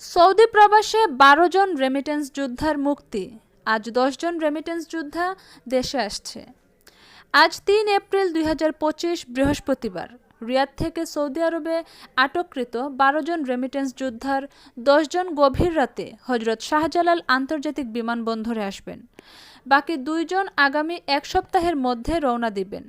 Saudi প্রবাসে বারো জন remittance যোদ্ধার মুক্তি। আজ জন রেমিটেন্স যোদ্ধা দেশে আসছে। আজ তিন এপ্রিল দুই হাজার পঁচিশ বৃহস্পতিবার। রিয়াদ থেকে সৌদি আরবে আটককৃত বারো জন রেমিটেন্স যোদ্ধার জন গভীর রাতে হজরত শাহজালাল আন্তর্জাতিক বিমানবন্দরে আসবেন। বাকি দুইজন আগামী এক সপ্তাহের মধ্যে রওনা দিবেন।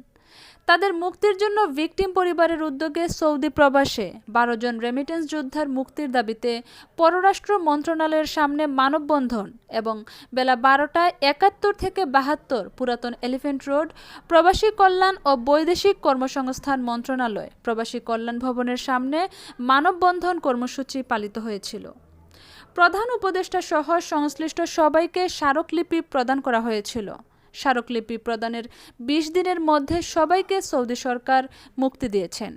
তাদের মুক্তির জন্য ভিকটিম পরিবারের উদ্যোগে সৌদি প্রবাসে বারো জন রেমিটেন্স যোদ্ধার মুক্তির দাবিতে পররাষ্ট্র মন্ত্রণালয়ের সামনে মানববন্ধন এবং বেলা বারোটায় একাত্তর থেকে বাহাত্তর পুরাতন এলিফেন্ট রোড, প্রবাসী কল্যাণ ও বৈদেশিক কর্মসংস্থান মন্ত্রণালয়, প্রবাসী কল্যাণ ভবনের সামনে মানববন্ধন কর্মসূচি পালিত হয়েছিল। প্রধান উপদেষ্টা সহ সংশ্লিষ্ট সবাইকে স্মারকলিপি প্রদান করা হয়েছিল। স্মারকলিপি প্রদানের ২০ দিনের মধ্যে সবাইকে সৌদি সরকার মুক্তি দিয়েছেন।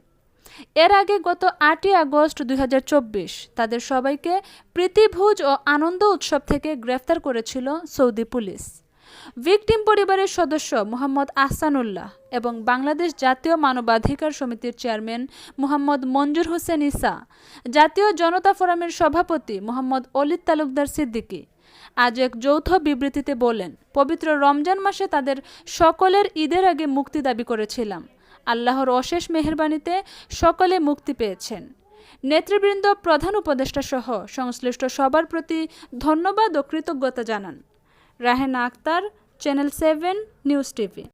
এর আগে গত আটই আগস্ট দুই হাজার চব্বিশ তাদের সবাইকে প্রীতিভোজ ও আনন্দ উৎসব থেকে গ্রেফতার করেছিল সৌদি পুলিশ। ভিকটিম পরিবারের সদস্য মোহাম্মদ আহসানুল্লাহ এবং বাংলাদেশ জাতীয় মানবাধিকার সমিতির চেয়ারম্যান মোহাম্মদ মঞ্জুর হোসেন ইসা, জাতীয় জনতা ফোরামের সভাপতি মোহাম্মদ অলিদ তালুকদার সিদ্দিকী আজ এক যৌথ বিবৃতিতে বলেন, পবিত্র রমজান মাসে তাদের সকলের ঈদের আগে মুক্তি দাবি করেছিলাম। আল্লাহর অশেষ মেহরবানিতে সকলে মুক্তি পেয়েছেন। নেতৃবৃন্দ, প্রধান উপদেষ্টা সহ সংশ্লিষ্ট সবার প্রতি ধন্যবাদ ও কৃতজ্ঞতা জানান। Rahena Akter channel seven news TV